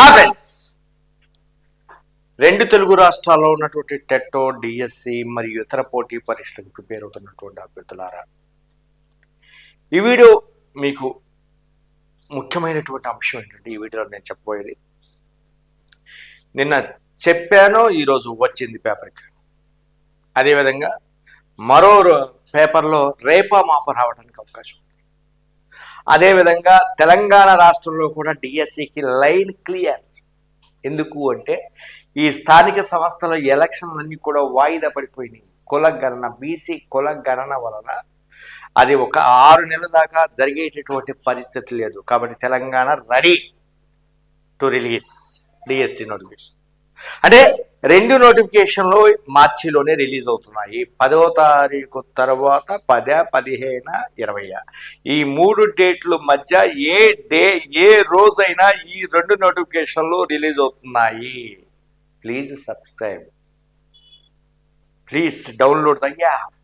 Happens రెండు తెలుగు రాష్ట్రాల్లో ఉన్నటువంటి టెట్టో డిఎస్సి మరియు ఇతర పోటీ పరీక్షలకు ప్రిపేర్ అవుతున్నటువంటి అభ్యర్థులారా ఈ వీడియో మీకు ముఖ్యమైనటువంటి అంశం ఏంటంటే ఈ వీడియోలో నేను చెప్పబోయేది. నిన్న చెప్పాను ఈరోజు వచ్చింది పేపర్కి అదేవిధంగా మరో పేపర్లో రేపా మాప రావడానికి అవకాశం ఉంది. అదేవిధంగా తెలంగాణ రాష్ట్రంలో కూడా డిఎస్సికి లైన్ క్లియర్. ఎందుకు అంటే ఈ స్థానిక సంస్థల ఎలక్షన్లన్నీ కూడా వాయిదా పడిపోయినాయి. కుల గణన బీసీ కుల గణన వలన అది ఒక ఆరు నెలల దాకా జరిగేటటువంటి పరిస్థితి లేదు. కాబట్టి Telangana ready to release DSC notification. అంటే రెండు నోటిఫికేషన్లు మార్చిలోనే రిలీజ్ అవుతున్నాయి. పదవ తారీఖు తర్వాత పద పదిహేన ఇరవై ఈ మూడు డేట్ల మధ్య ఏ డే ఏ రోజైనా ఈ రెండు నోటిఫికేషన్లు రిలీజ్ అవుతున్నాయి. Please subscribe. Please download the app.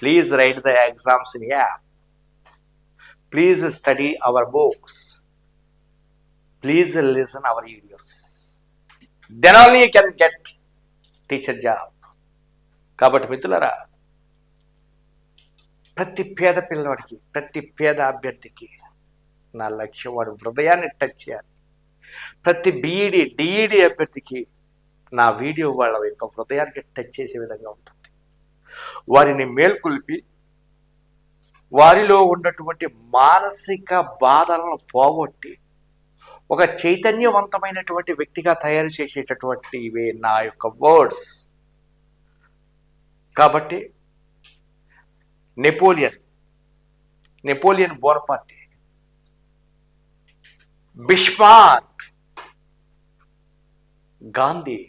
Please write the exams in app. Please study our books. Please listen our video. Then only you can get teacher job కాబట్టి మిత్రులరా ప్రతి పేద పిల్లవాడికి ప్రతి పేద అభ్యర్థికి నా లక్ష్యం వాడు హృదయాన్ని టచ్ చేయాలి ప్రతి బీఈడి డిఈడి అభ్యర్థికి నా వీడియో వాళ్ళ యొక్క హృదయానికి టచ్ చేసే విధంగా ఉంటుంది వారిని మేల్కొల్పి వారిలో ఉన్నటువంటి మానసిక బాధలను పోగొట్టి ఒక చైతన్యవంతమైనటువంటి వ్యక్తిగా తయారు చేసేటటువంటి ఇవే నా యొక్క వర్డ్స్ కాబట్టి Napoleon Napoleon Bonaparte Bismarck Gandhi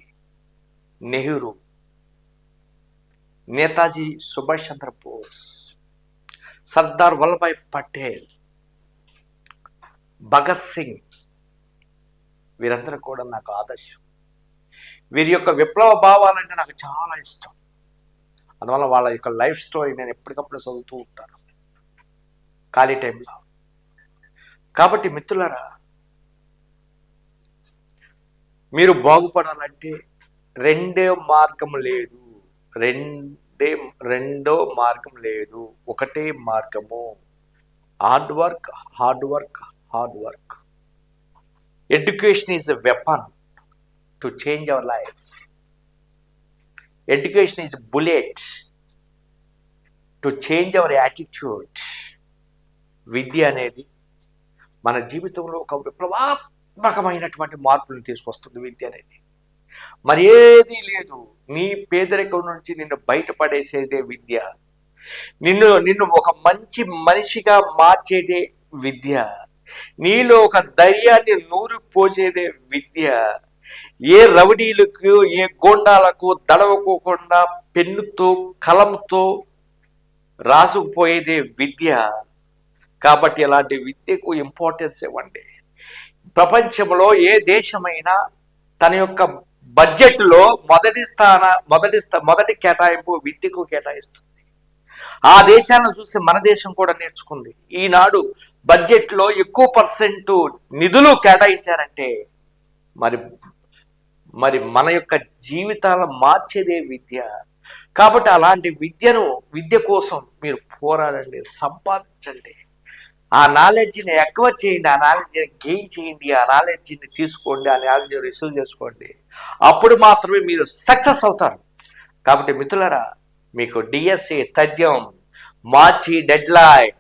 Nehru Netaji Subhash Chandra Bose Sardar Vallabhbhai Patel Bhagat Singh వీరందరూ కూడా నాకు ఆదర్శం. వీరి యొక్క విప్లవ భావాలంటే నాకు చాలా ఇష్టం. అందువల్ల వాళ్ళ యొక్క లైఫ్ స్టోరీ నేను ఎప్పటికప్పుడు చదువుతూ ఉంటాను. ఖాళీ టైంలో. కాబట్టి మిత్రులరా మీరు బాగుపడాలంటే రెండే మార్గం లేదు. రెండే రెండో మార్గం లేదు. ఒకటే మార్గము. Hard work hard work hard work. Education is a weapon to change our life education is bullet to change our attitude విద్య అనేది మన జీవితంలో ఒక విప్లవాత్మకమైనటువంటి మార్పులను తీసుకొస్తుంది విద్య అనేది. మరి ఏదీ లేదు. నీ పేదరికం నుంచి నిన్ను బయటపడేసేదే విద్య. నిన్ను నిన్ను ఒక మంచి మనిషిగా మార్చేదే విద్య. నీలో ఒక ధైర్యాన్ని నూరు పోసేదే విద్య. ఏ రౌడీలకు ఏ గోండాలకు దడవకోకుండా పెన్నుతో కలంతో రాసుకుపోయేదే విద్య. కాబట్టి అలాంటి విద్యకు ఇంపార్టెన్స్ ఇవ్వండి. ప్రపంచంలో ఏ దేశమైనా తన యొక్క బడ్జెట్లో మొదటి స్థాన మొదటి మొదటి కేటాయింపు విద్యకు కేటాయిస్తుంది. ఆ దేశాలను చూసి మన దేశం కూడా నేర్చుకుంది. ఈనాడు బడ్జెట్లో ఎక్కువ పర్సెంట్ నిధులు కేటాయించారంటే మరి మరి మన యొక్క జీవితాలను మార్చేదే విద్య. కాబట్టి అలాంటి విద్యను విద్య కోసం మీరు పోరాడండి సంపాదించండి. ఆ నాలెడ్జ్ని ఎక్కువ చేయండి ఆ నాలెడ్జ్ని గెయిన్ చేయండి ఆ నాలెడ్జ్ని తీసుకోండి ఆ నాలెడ్జ్ రిసీవ్ చేసుకోండి. అప్పుడు మాత్రమే మీరు సక్సెస్ అవుతారు. కాబట్టి మిత్రులరా మీకు డిఎస్సి తథ్యం మార్చి డెడ్ లైన్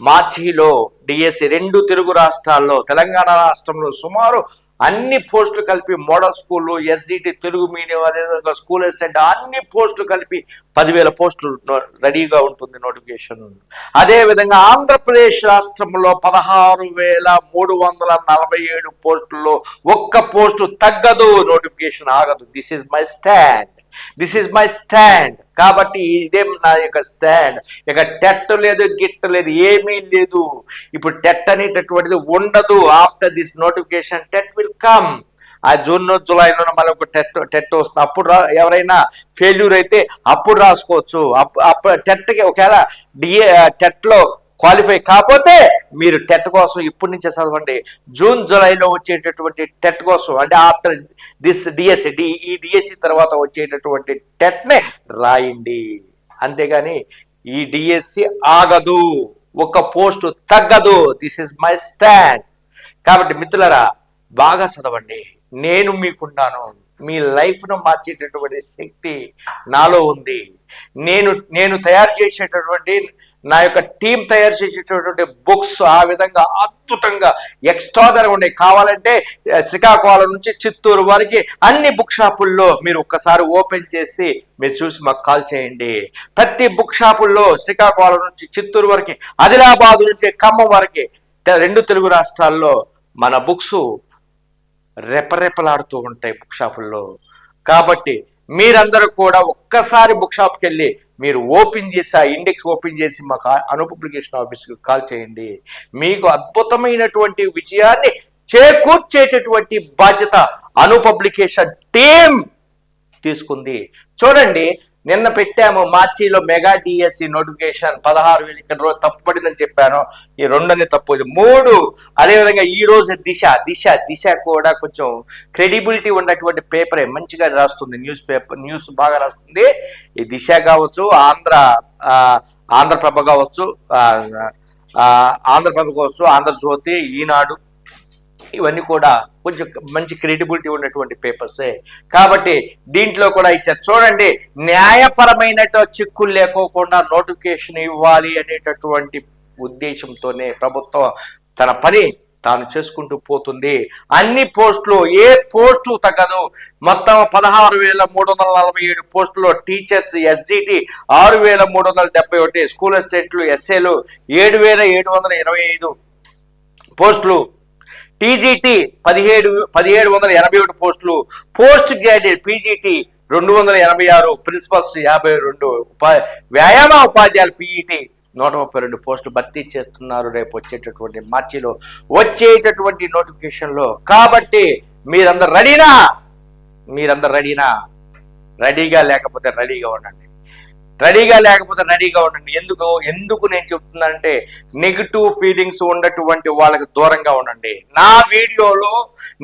మార్చిలో డిఎస్సి రెండు తెలుగు రాష్ట్రాల్లో తెలంగాణ రాష్ట్రంలో సుమారు అన్ని పోస్టులు కలిపి మోడల్ స్కూళ్ళు ఎస్జిటి తెలుగు మీడియం అదేవిధంగా స్కూల్ అసిస్టెంట్ అన్ని పోస్టులు కలిపి పదివేల పోస్టులు రెడీగా ఉంటుంది నోటిఫికేషన్. అదే విధంగా ఆంధ్రప్రదేశ్ రాష్ట్రంలో పదహారు వేల మూడు వందల నలభై ఏడు పోస్టుల్లో ఒక్క పోస్టు తగ్గదు నోటిఫికేషన్ ఆగదు. This is my stand this is my stand కాబట్టి ఇదే నా యొక్క స్టాండ్ ఇక టెట్ లేదు గిట్ లేదు ఏమీ లేదు. ఇప్పుడు టెట్ అనేటటువంటిది ఉండదు. After this notification TET will come ఆ జూన్ జూలైలో మళ్ళీ ఒక టెట్ టెట్ వస్తుంది. అప్పుడు రా ఎవరైనా ఫెయిల్యూర్ అయితే అప్పుడు రాసుకోవచ్చు. అప్పు అప్పుడు టెట్కి ఒకవేళ డిఏ టెట్లో క్వాలిఫై కాకపోతే మీరు టెట్ కోసం ఇప్పటి నుంచే చదవండి. జూన్ జూలైలో వచ్చేటటువంటి టెట్ కోసం అంటే after this DSC D E DSC తర్వాత వచ్చేటటువంటి టెట్నే రాయండి. అంతేగాని ఈ డిఎస్సి ఆగదు ఒక పోస్టు తగ్గదు. దిస్ ఇస్ మై స్టాండ్ కాబట్టి మిత్రులరా బాగా చదవండి. నేను మీకున్నాను. మీ లైఫ్ను మార్చేటటువంటి శక్తి నాలో ఉంది. నేను నేను తయారు చేసేటటువంటి నా యొక్క టీం తయారు చేసేటటువంటి బుక్స్ ఆ విధంగా అద్భుతంగా ఎక్స్ట్రాదర్ ఉండే. కావాలంటే శ్రీకాకుళం నుంచి చిత్తూరు వారికి అన్ని బుక్ షాపుల్లో మీరు ఒక్కసారి ఓపెన్ చేసి మీరు చూసి మాకు కాల్ చేయండి. ప్రతి బుక్ షాపుల్లో శ్రీకాకుళం నుంచి చిత్తూరు వరకు ఆదిలాబాద్ నుంచి ఖమ్మం వరకు రెండు తెలుగు రాష్ట్రాల్లో మన బుక్స్ రెపరెపలాడుతూ ఉంటాయి బుక్ షాపుల్లో. కాబట్టి మీరందరూ కూడా ఒక్కసారి బుక్ షాప్కి వెళ్ళి మీరు ఓపెన్ చేసి ఆ ఇండెక్స్ ఓపెన్ చేసి మాకు అనుపబ్లికేషన్ అను పబ్లికేషన్ ఆఫీస్కి కాల్ చేయండి. మీకు అద్భుతమైనటువంటి విజయాన్ని చేకూర్చేటటువంటి బాధ్యత అను పబ్లికేషన్ టీం తీసుకుంది. చూడండి నిన్న పెట్టాము మార్చిలో మెగా డిఎస్సి నోటిఫికేషన్ పదహారు వేలు ఇక్కడ రోజు తప్పుపడిందని చెప్పాను. ఈ రెండని తప్పు మూడు అదేవిధంగా ఈ రోజు దిశ దిశ దిశ కూడా కొంచెం క్రెడిబిలిటీ ఉన్నటువంటి పేపరే మంచిగా రాస్తుంది. న్యూస్ పేపర్ న్యూస్ బాగా రాస్తుంది. ఈ దిశ కావచ్చు ఆంధ్ర ఆంధ్రప్రభ కావచ్చు ఆంధ్రప్రభ కావచ్చు ఆంధ్రజ్యోతి ఈనాడు ఇవన్నీ కూడా కొంచెం మంచి క్రెడిబిలిటీ ఉన్నటువంటి పేపర్సే కాబట్టి దీంట్లో కూడా ఇచ్చారు. చూడండి న్యాయపరమైన చిక్కులు లేకోకుండా నోటిఫికేషన్ ఇవ్వాలి అనేటటువంటి ఉద్దేశంతోనే ప్రభుత్వం తన పని తాను చేసుకుంటూ పోతుంది. అన్ని పోస్టులు ఏ పోస్టు తగ్గదు. మొత్తం పదహారు వేల మూడు వందల నలభై ఏడు పోస్టులో టీచర్స్ ఎస్జిటి ఆరు వేల మూడు వందల డెబ్బై ఒకటి స్కూల్ అసిస్టెంట్లు ఎస్ఏలు ఏడు వేల ఏడు వందల ఇరవై ఐదు పోస్టులు టీజీటీ పదిహేడు పదిహేడు వందల ఎనభై ఒకటి పోస్టులు. పోస్ట్ గ్రాడ్యుయేట్ పీజీటీ రెండు వందల ఎనభై ఆరు ప్రిన్సిపల్స్ యాభై రెండు ఉపా వ్యాయామ ఉపాధ్యాయులు పీఈటీ నూట ముప్పై రెండు పోస్టులు భర్తీ చేస్తున్నారు. రేపు వచ్చేటటువంటి మార్చిలో వచ్చేటటువంటి నోటిఫికేషన్లో. కాబట్టి మీరందరు రెడీనా? మీరందరు రెడీనా? రెడీగా లేకపోతే రెడీగా ఉండండి. రెడీగా లేకపోతే రెడీగా ఉండండి. ఎందుకు? ఎందుకు నేను చెప్తున్నానంటే నెగిటివ్ ఫీలింగ్స్ ఉన్నటువంటి వాళ్ళకి దూరంగా ఉండండి. నా వీడియోలో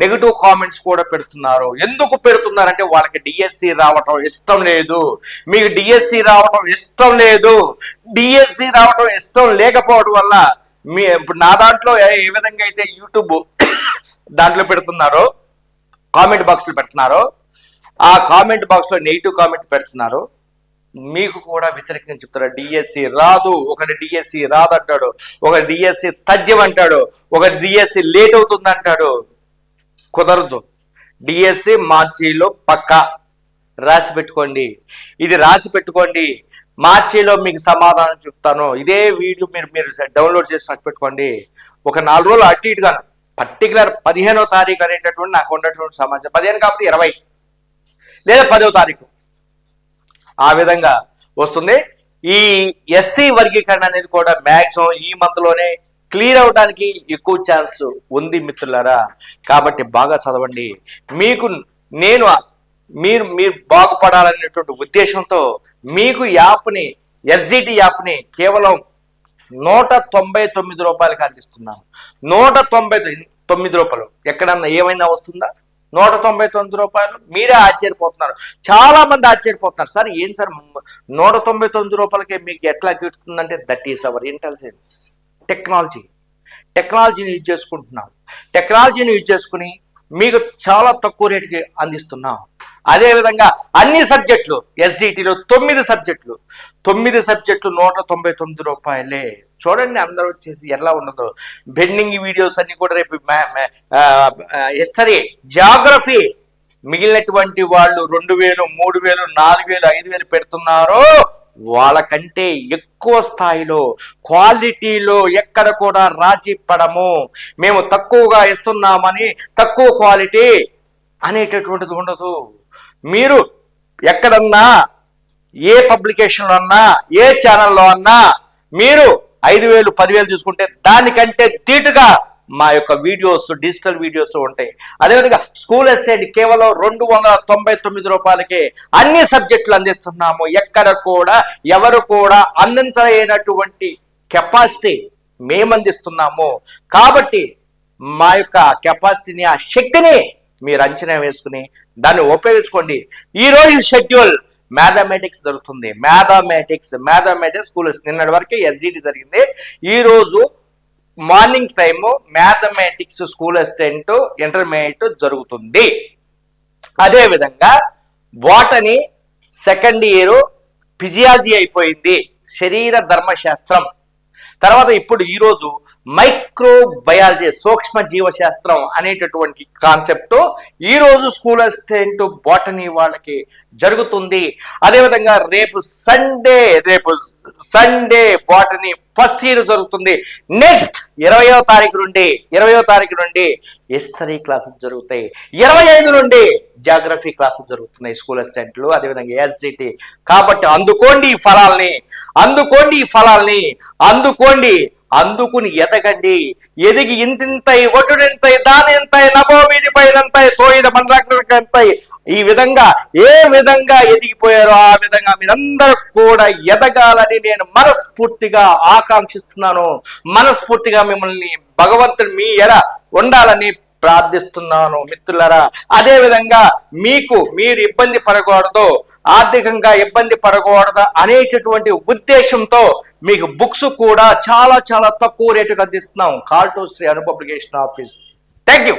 నెగిటివ్ కామెంట్స్ కూడా పెడుతున్నారు. ఎందుకు పెడుతున్నారంటే వాళ్ళకి డిఎస్సి రావటం ఇష్టం లేదు. మీకు డిఎస్సి రావటం ఇష్టం లేదు. డిఎస్సి రావటం ఇష్టం లేకపోవడం వల్ల మీ ఇప్పుడు నా దాంట్లో ఏ ఏ విధంగా అయితే యూట్యూబ్ దాంట్లో పెడుతున్నారో కామెంట్ బాక్స్లో పెడుతున్నారో. ఆ కామెంట్ బాక్స్లో నెగిటివ్ కామెంట్ పెడుతున్నారు. మీకు కూడా వ్యతిరేకంగా చెప్తారా? డిఎస్సి రాదు. ఒకటి డిఎస్సి రాదంటాడు. ఒక డిఎస్సి తథ్యం అంటాడు ఒక డిఎస్సి లేట్ అవుతుంది అంటాడు కుదరదు. డిఎస్సి మార్చిలో పక్క రాసి పెట్టుకోండి. ఇది రాసి పెట్టుకోండి. మార్చిలో మీకు సమాధానం చెప్తాను. ఇదే వీడియో మీరు మీరు డౌన్లోడ్ చేసి పెట్టుకోండి. ఒక నాలుగు రోజులు అటు ఇటుగా పర్టికులర్ పదిహేనో తారీఖు అనేటటువంటి నాకు ఉన్నటువంటి సమాచారం. పదిహేను కాబట్టి ఇరవై. లేదా పదో తారీఖు. ఆ విధంగా వస్తుంది. ఈ ఎస్సీ వర్గీకరణ అనేది కూడా మ్యాక్సిమం ఈ మంత్లోనే క్లియర్ అవడానికి ఎక్కువ ఛాన్స్ ఉంది మిత్రులారా. కాబట్టి బాగా చదవండి. మీకు నేను మీరు మీరు బాగుపడాలనేటువంటి ఉద్దేశంతో మీకు యాప్ని ఎస్జిటి యాప్ని కేవలం నూట తొంభై తొమ్మిది రూపాయలకి అందిస్తున్నాను నూట తొంభై తొమ్మిది రూపాయలు. ఎక్కడన్నా ఏమైనా వస్తుందా? నూట తొంభై తొమ్మిది రూపాయలు మీరే ఆశ్చర్యపోతున్నారు. చాలా మంది ఆశ్చర్యపోతున్నారు. సార్ ఏం సార్ నూట తొంభై తొమ్మిది రూపాయలకే మీకు ఎట్లా గిడుతుందంటే that is our intelligence. Technology. టెక్నాలజీని యూజ్ చేసుకుంటున్నాం. టెక్నాలజీని యూజ్ చేసుకుని మీకు చాలా తక్కువ రేటుకి అందిస్తున్నాం. అదేవిధంగా అన్ని సబ్జెక్టులు ఎస్జిటిలో తొమ్మిది సబ్జెక్టులు తొమ్మిది సబ్జెక్టులు నూట తొంభై తొమ్మిది రూపాయలే. చూడండి అందరూ వచ్చేసి ఎలా ఉండదు బెండింగ్ వీడియోస్ అన్ని కూడా రేపు హిస్టరీ జాగ్రఫీ మిగిలినటువంటి వాళ్ళు రెండు వేలు మూడు వేలు నాలుగు వేలు ఐదు వేలు పెడుతున్నారో వాళ్ళకంటే ఎక్కువ స్థాయిలో క్వాలిటీలో ఎక్కడ కూడా రాజీ పడము. మేము తక్కువగా ఇస్తున్నామని తక్కువ క్వాలిటీ అనేటటువంటిది ఉండదు. మీరు ఎక్కడన్నా ఏ పబ్లికేషన్లో అన్నా ఏ ఛానల్లో అన్నా మీరు ఐదు వేలు పదివేలు చూసుకుంటే దానికంటే ధీటుగా మా యొక్క వీడియోస్ డిజిటల్ వీడియోస్ ఉంటాయి. అదేవిధంగా స్కూల్ ఎస్టేట్ కేవలం రెండు వందల తొంభై తొమ్మిది రూపాయలకే అన్ని సబ్జెక్టులు అందిస్తున్నాము. ఎక్కడ కూడా ఎవరు కూడా అందించలేనటువంటి కెపాసిటీ మేము అందిస్తున్నాము. కాబట్టి మా యొక్క కెపాసిటీని ఆ శక్తిని మీరు అంచనా వేసుకుని దాన్ని ఉపయోగించుకోండి. ఈరోజు షెడ్యూల్ మ్యాథమెటిక్స్ జరుగుతుంది. మ్యాథమెటిక్స్ మ్యాథమెటిక్స్ స్కూల్ నిన్నటి వరకు ఎస్జిటి జరిగింది. ఈ రోజు morning time mathematics school assistant intermediate జరుగుతుంది. అదే విధంగా బాటనీ సెకండ్ ఇయర్ ఫిజియాలజీ అయిపోయింది. శరీర ధర్మశాస్త్రం. తర్వాత ఇప్పుడు ఈరోజు మైక్రోబయాలజీ సూక్ష్మ జీవశాస్త్రం అనేటటువంటి కాన్సెప్ట్ ఈ రోజు స్కూల్ అసిస్టెంట్ బాటనీ వాళ్ళకి జరుగుతుంది. అదేవిధంగా రేపు సండే రేపు సండే బాటనీ ఫస్ట్ ఇయర్ జరుగుతుంది. నెక్స్ట్ ఇరవయో తారీఖు నుండి ఇరవయో తారీఖు నుండి హిస్టరీ క్లాసులు జరుగుతాయి. ఇరవై ఐదు నుండి జాగ్రఫీ క్లాసులు జరుగుతున్నాయి స్కూల్ అసిస్టెంట్లు. అదేవిధంగా ఎస్జిటి. కాబట్టి అందుకోండి ఈ ఫలాల్ని అందుకోండి ఈ ఫలాల్ని అందుకోండి అందుకుని ఎదగండి. ఎదిగి ఇంతింతై ఒటుడింతై దానింతై నభో వీధి పైనంతై తోయిద మండలంతై ఈ విధంగా ఏ విధంగా ఎదిగిపోయారో ఆ విధంగా మీరందరూ కూడా ఎదగాలని నేను మనస్ఫూర్తిగా ఆకాంక్షిస్తున్నాను. మనస్ఫూర్తిగా మిమ్మల్ని భగవంతుడు మీ ఎడ ఉండాలని ప్రార్థిస్తున్నాను మిత్రులరా. అదే విధంగా మీకు మీరు ఇబ్బంది పడకూడదు. ఆర్థికంగా ఇబ్బంది పడకూడదు అనేటటువంటి ఉద్దేశంతో మీకు బుక్స్ కూడా చాలా చాలా తక్కువ రేటుకి అందిస్తున్నాం. Call to Shri Anu publication office. Thank you